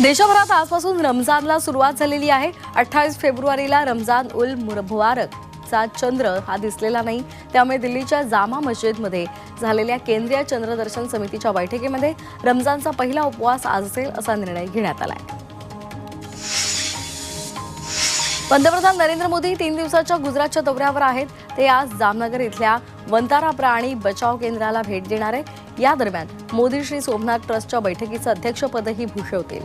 देशभरात आजपासून रमजानला सुरुवात झालेली आहे. अठ्ठावीस फेब्रुवारीला रमजान उल मुबारक चा चंद्र हा दिसलेला नाही. त्यामुळे दिल्लीच्या जामा मस्जिदमध्ये झालेल्या केंद्रीय चंद्रदर्शन समितीच्या बैठकीमध्ये रमजानचा पहिला उपवास आज असेल असा निर्णय घेण्यात आला आहे पंतप्रधान नरेंद्र मोदी तीन दिवसाच्या गुजरातच्या दौऱ्यावर आहेत. ते आज जामनगर इथल्या वंतारा प्राणी बचाव केंद्राला भेट देणार आहे या दरम्यान मोदी श्री सोमनाथ ट्रस्टच्या बैठकीचं अध्यक्षपदही भूषवतील.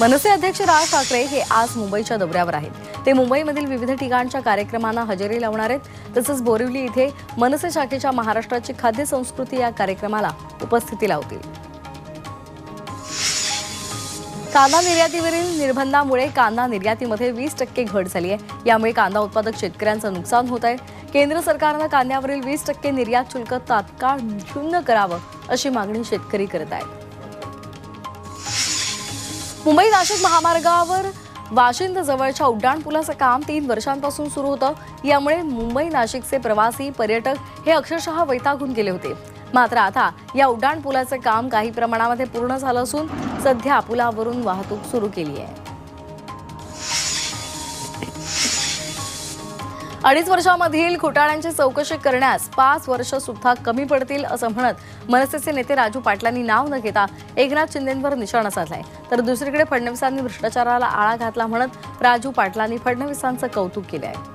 मनसे अध्यक्ष राज ठाकरे हे आज मुंबईच्या दौऱ्यावर आहेत. ते मुंबईमधील विविध ठिकाणच्या कार्यक्रमांना हजेरी लावणार आहेत. तसंच बोरिवली इथे मनसे शाखेच्या महाराष्ट्राची खाद्य संस्कृती या कार्यक्रमाला उपस्थिती लावतील. कांदा निर्यातीवरील निर्बंधामुळे कांदा निर्यातीमध्ये वीस टक्के घट झाली आहे यामुळे कांदा उत्पादक शेतकऱ्यांचं नुकसान होत आहे केंद्र सरकारनं कांद्यावरील वीस टक्के निर्यात शुल्क तात्काळ शून्य करावं अशी मागणी शेतकरी करत आहेत. मुंबई नाशिक महामार्गावर वाशिंद जवळच्या उड्डाणपुलाचं काम तीन वर्षांपासून सुरू होतं. यामुळे मुंबई नाशिकचे प्रवासी पर्यटक हे अक्षरशः वैतागून गेले होते. मात्र आता या उड्डाणपुलाचं काम काही प्रमाणामध्ये पूर्ण झालं असून सध्या पुलावरून वाहतूक सुरू केली आहे. अडीच वर्षामधील घोटाळ्यांची चौकशी करण्यास पाच वर्ष सुद्धा कमी पडतील असं म्हणत मनसेचे नेते राजू पाटलांनी नाव न घेता एकनाथ शिंदेंवर निशाणा साधलाय. तर दुसरीकडे फडणवीसांनी भ्रष्टाचाराला आळा घातला म्हणत राजू पाटलांनी फडणवीसांचं कौतुक केलं आहे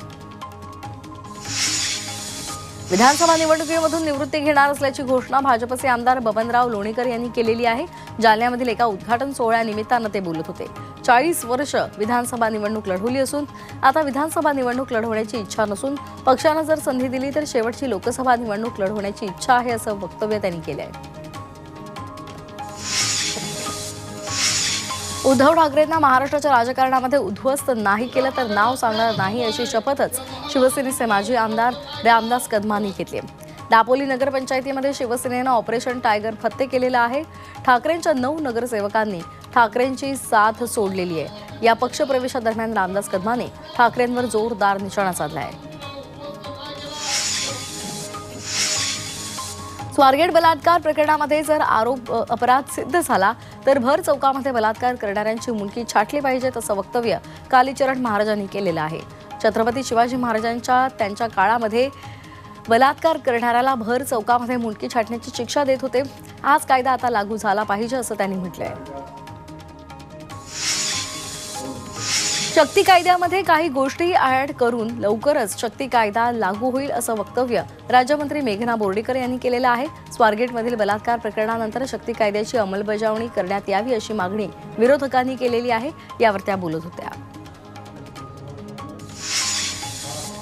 विधानसभा निवडणुकीमधून निवृत्ती घेणार असल्याची घोषणा भाजपचे आमदार बबनराव लोणीकर यांनी केलेली आहे. जालन्यामधील एका उद्घाटन सोहळ्यानिमित्तानं ते बोलत होते. चाळीस वर्ष विधानसभा निवडणूक लढवली असून आता विधानसभा निवडणूक लढवण्याची इच्छा नसून पक्षानं जर संधी दिली तर शेवटची लोकसभा निवडणूक लढवण्याची इच्छा आहे असं वक्तव्य त्यांनी केलं आहे उद्धव ठाकरेंना महाराष्ट्राच्या राजकारणामध्ये उद्ध्वस्त नाही केलं तर नाव सांगणार नाही अशी शपथच शिवसेनेचे माजी आमदार रामदास कदमांनी घेतली दापोली नगरपंचायतीमध्ये शिवसेनेनं ऑपरेशन टायगर फत्ते केलेलं आहे. ठाकरेंच्या नऊ नगरसेवकांनी ठाकरेंची साथ सोडलेली आहे. या पक्षप्रवेशादरम्यान रामदास कदमाने ठाकरेंवर जोरदार निशाणा साधला आहे. स्वारगेट बलात्कार प्रकरणामध्ये जर आरोप अपराध सिद्ध झाला तर भर चौकामध्ये बलात्कार करणाऱ्यांची मुलगी छाटली पाहिजेत असं वक्तव्य कालीचरण महाराजांनी केलेलं आहे. छत्रपती शिवाजी महाराजांच्या त्यांच्या काळामध्ये बलात्कार करणाऱ्याला भर चौकामध्ये मुंडकी छाटण्याची शिक्षा देत होते. आज कायदा आता लागू झाला पाहिजे असं त्यांनी म्हटलंय. शक्ती कायद्यामध्ये काही गोष्टी ऍड करून लवकरच शक्ती कायदा लागू होईल असं वक्तव्य राज्यमंत्री मेघना बोर्डीकर यांनी केलेलं आहे. स्वारगेटमधील बलात्कार प्रकरणानंतर शक्ती कायद्याची अंमलबजावणी करण्यात यावी अशी मागणी विरोधकांनी केलेली आहे. यावर त्या बोलत होत्या.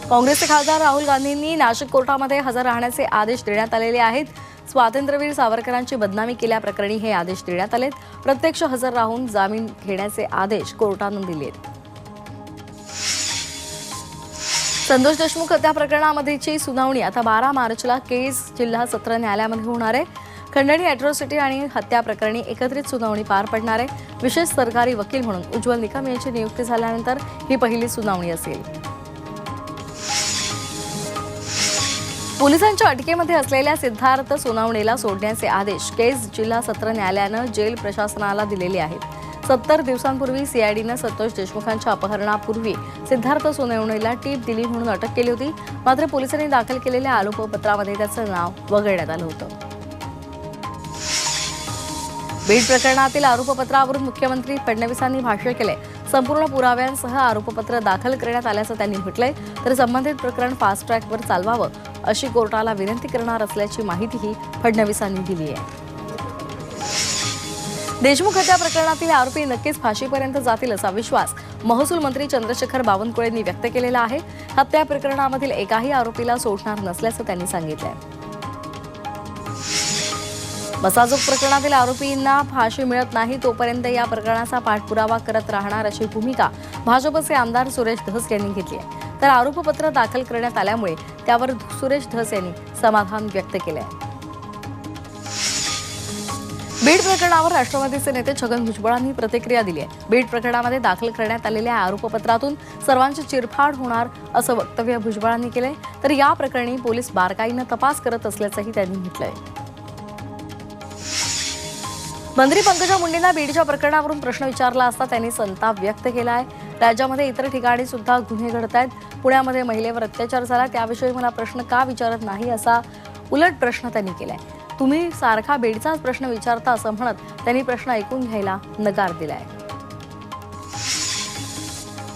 काँग्रेसचे खासदार राहुल गांधींनी नाशिक कोर्टामध्ये हजर राहण्याचे आदेश देण्यात आलेले आहेत. स्वातंत्र्यवीर सावरकरांची बदनामी केल्याप्रकरणी हे आदेश देण्यात आलेत. प्रत्यक्ष हजर राहून जामीन घेण्याचे आदेश कोर्टानं दिलेत. संतोष देशमुख हत्या प्रकरणामध्येची सुनावणी आता बारा मार्चला केस जिल्हा सत्र न्यायालयामध्ये होणार आहे. खंडणी अॅट्रॉसिटी आणि हत्या प्रकरणी एकत्रित सुनावणी पार पडणार आहे. विशेष सरकारी वकील म्हणून उज्ज्वल निकम यांची नियुक्ती झाल्यानंतर ही पहिली सुनावणी असेल. पोलिसांच्या अटकेमध्ये असलेल्या सिद्धार्थ सोनावणेला सोडण्याचे आदेश केस जिल्हा सत्र न्यायालयानं जेल प्रशासनाला दिलेले आहेत. सत्तर दिवसांपूर्वी सीआयडीनं संतोष देशमुखांच्या अपहरणापूर्वी सिद्धार्थ सुनावणीला टीप दिली म्हणून अटक केली होती. मात्र पोलिसांनी दाखल केलेल्या आरोपपत्रामध्ये त्याचं नाव वगळण्यात आलं होतं. बीड प्रकरणातील आरोपपत्रावरून मुख्यमंत्री फडणवीसांनी भाष्य केले संपूर्ण पुराव्यांसह आरोपपत्र दाखल करण्यात आल्याचं त्यांनी म्हटलंय. तर संबंधित प्रकरण फास्ट ट्रॅकवर चालवावं अशी कोर्टाला विनंती करणार असल्याची माहितीही फडणवीसांनी दिली आहे. देशमुख हत्या प्रकरणातील आरोपी नक्कीच फाशीपर्यंत जातील असा विश्वास महसूल मंत्री चंद्रशेखर बावनकुळेंनी व्यक्त केलेला आहे. हत्या प्रकरणामधील एकाही आरोपीला सोडणार नसल्याचं त्यांनी सांगितलंय. बसाजोग प्रकरणातील आरोपींना फाशी मिळत नाही तोपर्यंत या प्रकरणाचा पाठपुरावा करत राहणार अशी भूमिका भाजपचे आमदार सुरेश धस यांनी घेतली आहे. तर आरोपपत्र दाखल करण्यात आल्यामुळे त्यावर सुरेश धस यांनी समाधान व्यक्त केले आहे बीड प्रकरणावर राष्ट्रवादीचे नेते छगन भुजबळांनी प्रतिक्रिया दिली आहे. बीड प्रकरणामध्ये दाखल करण्यात आलेल्या आरोपपत्रातून सर्वांची चिरफाड होणार असं वक्तव्य भुजबळांनी केलंय. तर या प्रकरणी पोलीस बारकाईनं तपास करत असल्याचंही त्यांनी म्हटलंय. मंत्री पंकजा मुंडेंना बीडच्या प्रकरणावरून प्रश्न विचारला असता त्यांनी संताप व्यक्त केला आहे राज्यामध्ये इतर ठिकाणी सुद्धा गुन्हे घडत आहेत पुण्यामध्ये महिलेवर अत्याचार झाला. त्याविषयी मला प्रश्न का विचारत नाही असा उलट प्रश्न त्यांनी केलाय. तुम्ही सारखा बेडचाच प्रश्न विचारता असं म्हणत त्यांनी प्रश्न ऐकून घ्यायला नकार दिलाय.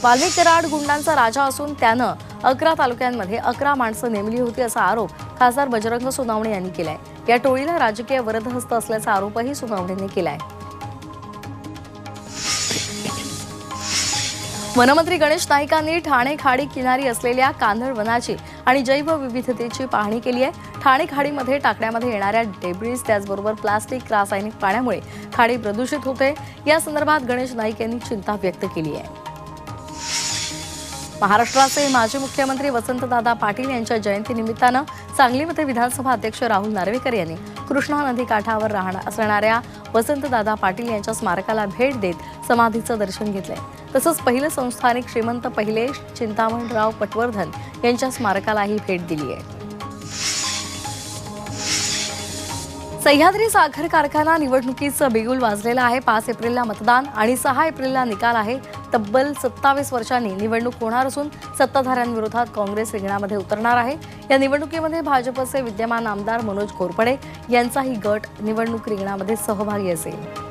वाल्मिक कराड गुंडांचा राजा असून त्यानं अकरा तालुक्यांमध्ये अकरा माणसं नेमली होती असा आरोप खासदार बजरंग सोनावणे यांनी केलाय. या टोळीला राजकीय वरदहस्त असल्याचा आरोपही सोनावणेंनी केलाय. वनमंत्री गणेश नाईकांनी ठाणे खाडी किनारी असलेल्या कांदळ वनाची आणि जैवविविधतेची पाहणी केली आहे. ठाणे खाडीमध्ये टाकण्यामध्ये येणाऱ्या डेब्रीज त्याचबरोबर प्लास्टिक रासायनिक पाण्यामुळे खाडी प्रदूषित होते. या संदर्भात गणेश नाईक यांनी चिंता व्यक्त केली आहे. महाराष्ट्राचे माजी मुख्यमंत्री वसंतदादा पाटील यांच्या जयंतीनिमित्तानं सांगलीमध्ये विधानसभा अध्यक्ष राहुल नार्वेकर यांनी कृष्णा नदी काठावर राहणार असणाऱ्या वसंतदादा पाटील यांच्या स्मारकाला भेट देत समाधीचं दर्शन घेतलंय. तसंच पहिलं संस्थानिक श्रीमंत पहिले चिंतामणराव पटवर्धन यांच्या स्मारकालाही भेट दिली आहे. सह्याद्री साखर कारखाना निवडणुकीचं बिगुल वाजलेलं आहे. पाच एप्रिलला मतदान आणि सहा एप्रिलला निकाल आहे. तब्बल सत्तावीस वर्षांनी निवडणूक होणार असून सत्ताधाऱ्यांविरोधात काँग्रेस रिंगणामध्ये उतरणार आहे. या निवडणुकीमध्ये भाजपचे विद्यमान आमदार मनोज कोरपडे यांचाही गट निवडणूक रिंगणामध्ये सहभागी असेल.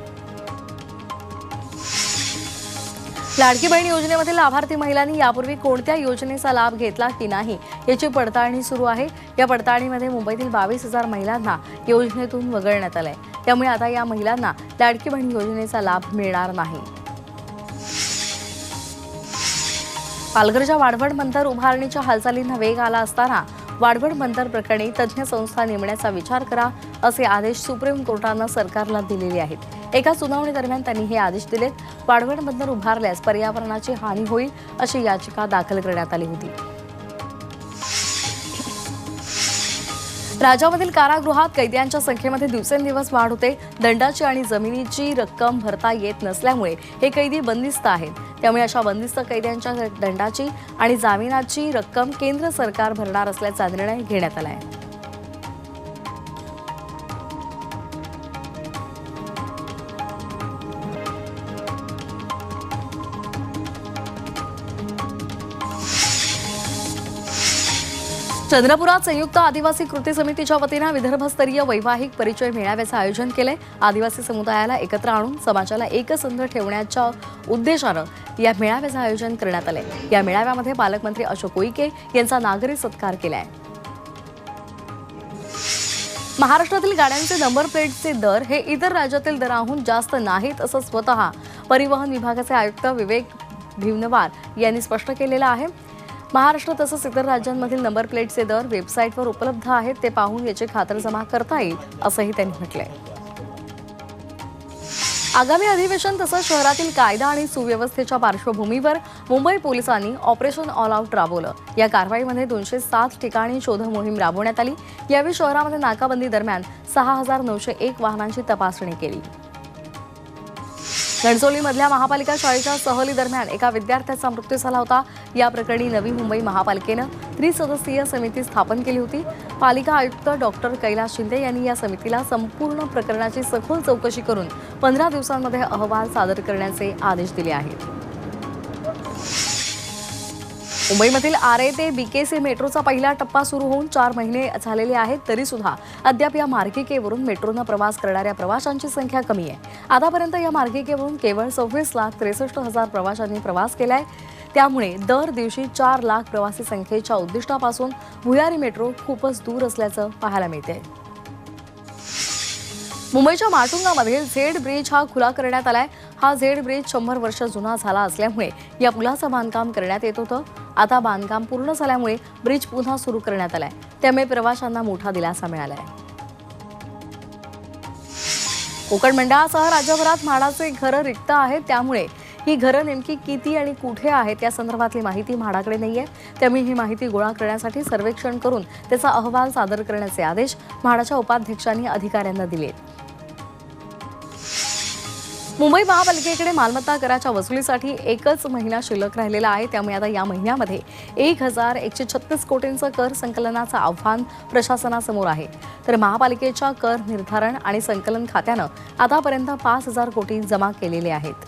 लाडकी बहीण योजनेमधील लाभार्थी महिलांनी यापूर्वी कोणत्या योजनेचा लाभ घेतला की नाही याची पडताळणी सुरू आहे. या पडताळणीमध्ये मुंबईतील बावीस हजार महिलांना योजनेतून वगळण्यात आलंय. त्यामुळे आता या महिलांना लाडकी बहीण योजनेचा लाभ मिळणार नाही. पालघरच्या वाढवण बंदर उभारणीच्या हालचालींना वेग आला असताना वाढवण बंदर प्रकरणी तज्ज्ञ संस्था नेमण्याचा विचार करा असे आदेश सुप्रीम कोर्टानं सरकारला दिलेले आहेत. एका सुनावणी दरम्यान त्यांनी हे आदेश दिलेत. वाढवण बंदर उभारल्यास पर्यावरणाची हानी होईल अशी याचिका दाखल करण्यात आली होती. राज्यामधील कारागृहात कैद्यांच्या संख्येमध्ये दिवसेंदिवस वाढ होते. दंडाची आणि जमिनीची रक्कम भरता येत नसल्यामुळे हे कैदी बंदिस्त आहेत. त्यामुळे अशा बंदिस्त कैद्यांच्या दंडाची आणि जामिनाची रक्कम केंद्र सरकार भरणार असल्याचा निर्णय घेण्यात आला आहे. चंद्रपुरात संयुक्त आदिवासी कृती समितीच्या वतीनं विदर्भस्तरीय वैवाहिक परिचय मेळाव्याचं आयोजन केलंय. आदिवासी समुदायाला एकत्र आणून समाजाला एकसंध ठेवण्याच्या उद्देशानं या मेळाव्याचं आयोजन करण्यात आलंय. या मेळाव्यामध्ये पालकमंत्री अशोक उईके यांचा नागरी सत्कार केलाय. महाराष्ट्रातील गाड्यांचे नंबर प्लेटचे दर हे इतर राज्यातील दराहून जास्त नाहीत असं स्वतः परिवहन विभागाचे आयुक्त विवेक भिवनवार यांनी स्पष्ट केलेलं आहे. महाराष्ट्र तसंच इतर राज्यांमधील नंबर प्लेटचे दर वेबसाईटवर उपलब्ध आहेत ते पाहून याची खातरजमा करता येईल असंही त्यांनी म्हटलंय. आगामी अधिवेशन तसंच शहरातील कायदा आणि सुव्यवस्थेच्या पार्श्वभूमीवर मुंबई पोलिसांनी ऑपरेशन ऑल आऊट राबवलं. या कारवाईमध्ये दोनशे सात ठिकाणी शोध मोहीम राबवण्यात आली. यावेळी शहरामध्ये नाकाबंदी दरम्यान सहा हजार नऊशे एक वाहनांची तपासणी केली. घणसोलीमधल्या महापालिका शाळेच्या सहली दरम्यान एका विद्यार्थ्याचा मृत्यू झाला होता. या प्रकरणी नवी मुंबई महापालिकेनं त्रिसदस्यीय समिती स्थापन केली होती. पालिका आयुक्त डॉक्टर कैलास शिंदे यांनी या समितीला संपूर्ण प्रकरणाची सखोल चौकशी करून पंधरा दिवसांमध्ये अहवाल सादर करण्याचे आदेश दिले आहेत. मुंबईमधील आरे ते बीकेसी मेट्रोचा पहिला टप्पा सुरू होऊन चार महिने झालेले आहेत तरी सुद्धा अद्याप या मार्गिकेवरून मेट्रोनं प्रवास करणाऱ्या प्रवाशांची संख्या कमी आहे. आतापर्यंत या मार्गिकेवरून केवळ सव्वीस लाख त्रेसष्ट हजार प्रवाशांनी प्रवास केलाय. त्यामुळे दर दिवशी चार लाख प्रवासी संख्येच्या उद्दिष्टापासून भुयारी मेट्रो खूपच दूर असल्याचं पाहायला मिळते मुंबईच्या माटुंगामध्ये झेड ब्रिज हा खुला करण्यात आलाय. हा झेड ब्रिज शंभर वर्ष जुना झाला असल्यामुळे या पुलाचं बांधकाम करण्यात येत होतं. आता बांधकाम पूर्ण झाल्यामुळे ब्रिज पुन्हा सुरू करण्यात आलाय. त्यामुळे प्रवाशांना मोठा दिलासा मिळालाय. कोकण मंडळासह राज्यभरात म्हाडाचे घरं रिक्त आहेत. त्यामुळे ही घरं नेमकी किती आणि कुठे आहेत या संदर्भातली माहिती म्हाडाकडे नाही आहे त्यामुळे ही माहिती गोळा करण्यासाठी सर्वेक्षण करून त्याचा अहवाल सादर करण्याचे आदेश म्हाडाच्या उपाध्यक्षांनी अधिकाऱ्यांना दिले मुंबई महापालिकेकडे मालमत्ता कराच्या वसुलीसाठी एकच महिना शिल्लक राहिलेला आहे. त्यामुळे आता या महिन्यामध्ये एक हजार एकशे छत्तीस कोटींचं कर संकलनाचं आव्हान प्रशासनासमोर आहे. तर महापालिकेच्या कर निर्धारण आणि संकलन खात्यानं आतापर्यंत पाच हजार कोटी जमा केलेले आहेत.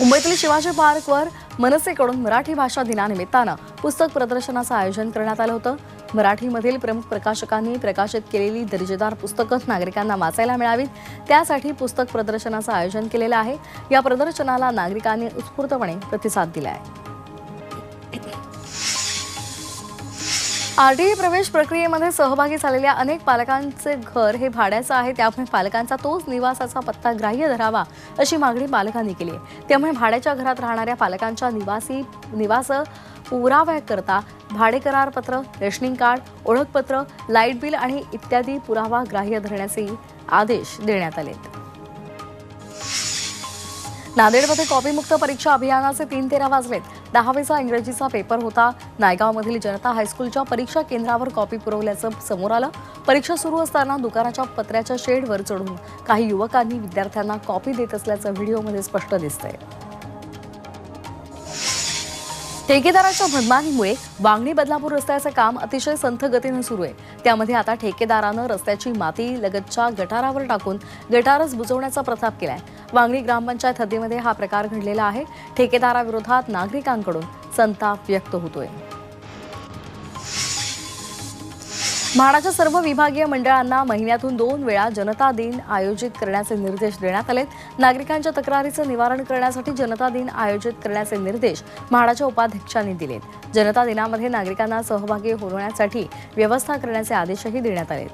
मुंबईतील शिवाजी पार्कवर मनसेकडून मराठी भाषा दिनानिमित्तानं पुस्तक प्रदर्शनाचं आयोजन करण्यात आलं होतं. मराठीमधील प्रमुख प्रकाशकांनी प्रकाशित केलेली दर्जेदार पुस्तकं नागरिकांना वाचायला मिळावीत. त्यासाठी पुस्तक प्रदर्शनाचं आयोजन केलेलं आहे. या प्रदर्शनाला नागरिकांनी उत्स्फूर्तपणे प्रतिसाद दिला आहे आरटीई प्रवेश प्रक्रियेमध्ये सहभागी झालेल्या अनेक पालकांचे घर हे भाड्याचं आहे. त्यामुळे पालकांचा तोच निवासाचा पत्ता ग्राह्य धरावा अशी मागणी पालकांनी केली आहे. त्यामुळे भाड्याच्या घरात राहणाऱ्या पालकांच्या निवासी निवास पुराव्याकरता भाडे करारपत्र रेशनिंग कार्ड ओळखपत्र लाइट बिल आणि इत्यादी पुरावा ग्राह्य धरण्याचे आदेश देण्यात आलेत नांदेडमध्ये कॉपीमुक्त परीक्षा अभियानाचे तीन तेरा वाजलेत. दहावीचा इंग्रजीचा पेपर होता. नायगावमधील जनता हायस्कूलच्या परीक्षा केंद्रावर कॉपी पुरवल्याचं समोर आलं. परीक्षा सुरू असताना दुकानाच्या पत्र्याच्या शेडवर चढून काही युवकांनी विद्यार्थ्यांना कॉपी देत असल्याचं व्हिडिओमध्ये स्पष्ट दिसतंय. ठेकेदाराच्या मनमानीमुळे वांगणी बदलापूर रस्त्याचं काम अतिशय संथ गतीनं सुरू आहे. त्यामध्ये आता ठेकेदारानं रस्त्याची माती लगतच्या गटारावर टाकून गटारच बुजवण्याचा प्रताप केलाय. वांगणी ग्रामपंचायत हद्दीमध्ये हा प्रकार घडलेला आहे. ठेकेदाराविरोधात नागरिकांकडून संताप व्यक्त होतोय. म्हाडाच्या सर्व विभागीय मंडळांना महिन्यातून दोन वेळा जनता दिन आयोजित करण्याचे निर्देश देण्यात आलेत. नागरिकांच्या तक्रारीचं निवारण करण्यासाठी जनता दिन आयोजित करण्याचे निर्देश म्हाडाच्या उपाध्यक्षांनी दिलेत. जनता दिनामध्ये नागरिकांना सहभागी होण्यासाठी व्यवस्था करण्याचे आदेशही देण्यात आलेत.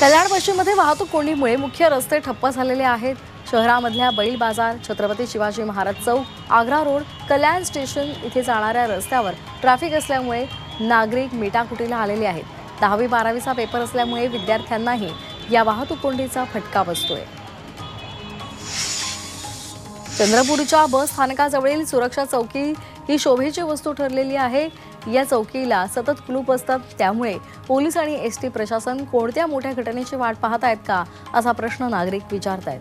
कल्याण पश्चिममध्ये वाहतूक कोंडीमुळे मुख्य रस्ते ठप्प झालेले आहेत. शहरामधल्या बैल बाजार छत्रपती शिवाजी महाराज चौक आग्रा रोड कल्याण स्टेशन इथे जाणाऱ्या रस्त्यावर ट्रॅफिक असल्यामुळे नागरिक मेटाकुटीला आलेले आहेत. दहावी बारावीचा पेपर असल्यामुळे विद्यार्थ्यांनाही या वाहतूक कोंडीचा फटका बसतोय. चंद्रपूरच्या बस स्थानकाजवळील सुरक्षा चौकी ही शोभेची वस्तू ठरलेली आहे. या चौकीला सतत कुलूप असतात. त्यामुळे पोलीस आणि एस टी प्रशासन कोणत्या मोठ्या घटनेची वाट पाहत आहेत का असा प्रश्न नागरिक विचारत आहेत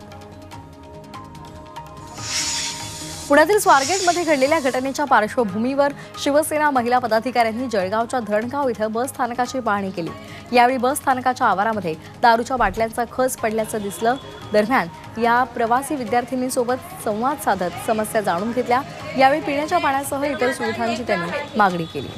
पुण्यातील स्वारगेटमध्ये घडलेल्या घटनेच्या पार्श्वभूमीवर शिवसेना महिला पदाधिकाऱ्यांनी जळगावच्या धरणगाव इथं बस स्थानकाची पाहणी केली. यावेळी बस स्थानकाच्या आवारामध्ये दारूच्या बाटल्यांचा खच पडल्याचं दिसलं. दरम्यान या प्रवासी विद्यार्थिनींसोबत संवाद साधत समस्या जाणून घेतल्या. यावेळी पिण्याच्या पाण्यासह इतर सुविधांची त्यांनी मागणी केली.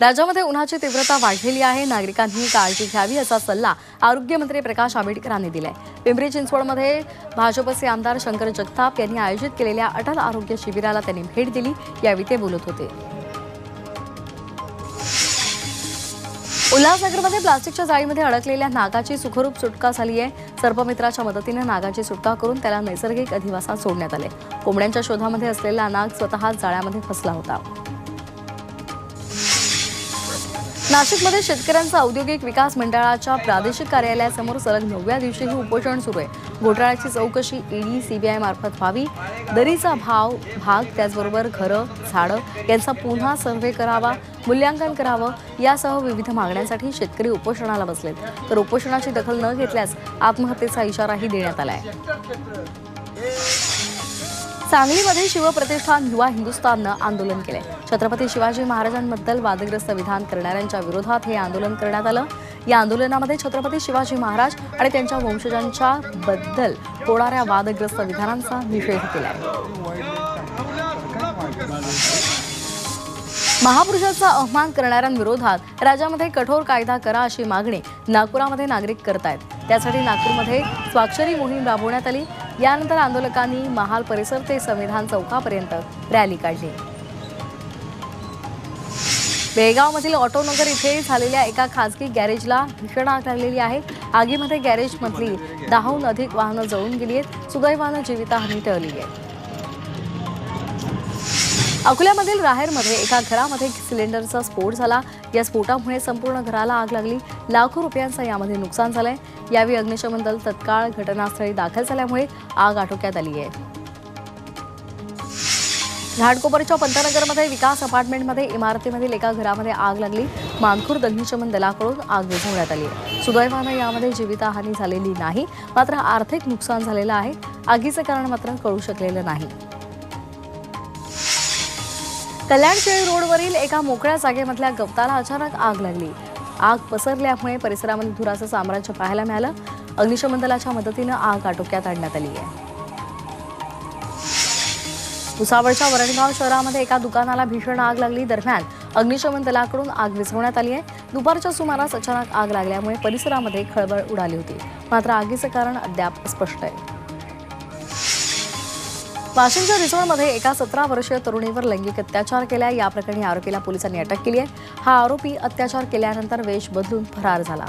राज्यामध्ये उन्हाची तीव्रता वाढलेली आहे. नागरिकांनी काळजी घ्यावी असा सल्ला आरोग्यमंत्री प्रकाश आंबेडकरांनी दिलाय. पिंपरी चिंचवडमध्ये भाजपचे आमदार शंकर जगताप यांनी आयोजित केलेल्या अटल आरोग्य शिबिराला त्यांनी भेट दिली. यावेळी ते बोलत होते. उल्हासनगरमध्ये प्लास्टिकच्या जाळीमध्ये अडकलेल्या नागाची सुखरूप सुटका झाली आहे. सर्पमित्राच्या मदतीने नागाची सुटका करून त्याला नैसर्गिक अधिवासात सोडण्यात आले कोंबड्यांच्या शोधामध्ये असलेला नाग स्वतः जाळ्यामध्ये फसला होता. नाशिकमध्ये शेतकऱ्यांचा औद्योगिक विकास मंडळाच्या प्रादेशिक कार्यालयासमोर सलग नवव्या दिवशीही उपोषण सुरू आहे. घोटाळ्याची चौकशी ईडी सीबीआय मार्फत व्हावी. दरीचा भाव भाग त्याचबरोबर घरं झाडं यांचा पुन्हा सर्व्हे करावा मूल्यांकन करावं यासह विविध मागण्यांसाठी शेतकरी उपोषणाला बसलेत. तर उपोषणाची दखल न घेतल्यास आत्महत्येचा इशाराही देण्यात आला आहे सांगलीमध्ये शिवप्रतिष्ठान युवा हिंदुस्थाननं आंदोलन केलंय. छत्रपती शिवाजी महाराजांबद्दल वादग्रस्त विधान करणाऱ्यांच्या विरोधात हे आंदोलन करण्यात आलं. या आंदोलनामध्ये छत्रपती शिवाजी महाराज आणि त्यांच्या वंशजांच्या बद्दल होणाऱ्या वादग्रस्त विधानांचा निषेध केलाय. महापुरुषाचा अवमान करणाऱ्यांविरोधात राज्यामध्ये कठोर कायदा करा अशी मागणी नागपुरामध्ये नागरिक करतायत. त्यासाठी नागपूरमध्ये स्वाक्षरी मोहीम राबवण्यात आली. यानंतर आंदोलकांनी महाल परिसर ते संविधान चौकापर्यंत रॅली काढली. बेळगावमधील ऑटोनगर इथे झालेल्या एका खासगी गॅरेजला भीषण आग लागलेली आहे. आगीमध्ये गॅरेजमधली दहाहून अधिक वाहनं जळून गेली आहेत. सुदैवानं जीवितहानी टळली आहे. अकोल्यामधील राहेरमध्ये एका घरामध्ये सिलेंडरचा स्फोट झाला. या स्फोटामुळे संपूर्ण घराला आग लागली. लाखो रुपयांचं यामध्ये नुकसान झालंय. यावेळी अग्निशमन दल तत्काळ घटनास्थळी दाखल झाल्यामुळे आग आटोक्यात आली आहे. घाटकोपरच्या पंतनगरमध्ये विकास अपार्टमेंटमध्ये इमारतीमधील एका घरामध्ये आग लागली. मानखुर्द अग्निशमन दलाकडून आग विझवण्यात आली. आहे सुदैवानं यामध्ये जीवितहानी झालेली नाही. मात्र आर्थिक नुकसान झालेलं आहे. आगीचं कारण मात्र कळू शकलेलं नाही. कल्याण शेळी रोडवरील एका मोकळ्या जागेमधल्या गवताला अचानक आग लागली. आग पसरल्यामुळे परिसरामध्ये धुराचं साम्राज्य पाहायला मिळालं. अग्निशमन दलाच्या मदतीनं आग आटोक्यात आणण्यात आली आहे. भुसावळच्या वरणगाव शहरामध्ये एका दुकानाला भीषण आग लागली. दरम्यान अग्निशमन दलाकडून आग विझवण्यात आली आहे. दुपारच्या सुमारास अचानक आग लागल्यामुळे परिसरामध्ये खळबळ उडाली होती. मात्र आगीचं कारण अद्याप स्पष्ट आहे. वाशिमच्या रिसोडमध्ये एका सतरा वर्षीय तरुणीवर लैंगिक अत्याचार केला. या प्रकरणी आरोपीला पोलिसांनी अटक केली आहे. हा आरोपी अत्याचार केल्यानंतर वेश बदलून फरार झाला.